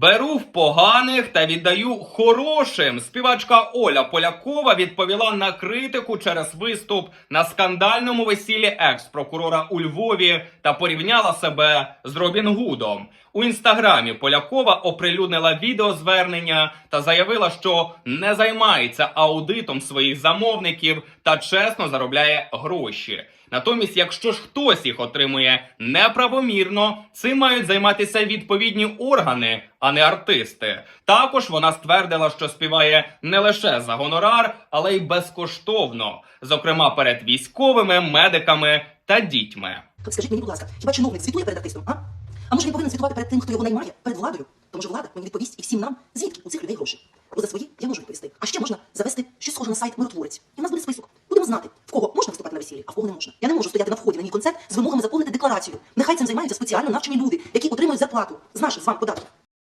Беру в поганих та віддаю хорошим. Співачка Оля Полякова відповіла на критику через виступ на скандальному весіллі екс-прокурора у Львові та порівняла себе з Робін Гудом. У інстаграмі Полякова оприлюднила відеозвернення та заявила, що не займається аудитом своїх замовників та чесно заробляє гроші. Натомість, якщо ж хтось їх отримує неправомірно, цим мають займатися відповідні органи, а не артисти. Також вона ствердила, що співає не лише за гонорар, але й безкоштовно, зокрема перед військовими, медиками та дітьми. Скажіть мені, будь ласка, хіба чиновник звітує перед артистом? А? А може він повинен звітувати перед тим, хто його наймає, перед владою? Тому що влада мені відповість і всім нам, звідки у цих людей гроші. Бо за свої я можу відповісти. А ще можна завести щось схоже на сайт миротворець. І в нас буде список. Будемо знати, в кого можна виступати на весіллі, а в кого не можна. Я не можу стояти на вході на мій концерт з вимогами заповнити декларацію. Нехай цим займаються спеціально навчені люди, які отримують зарплату з наших з вами податків.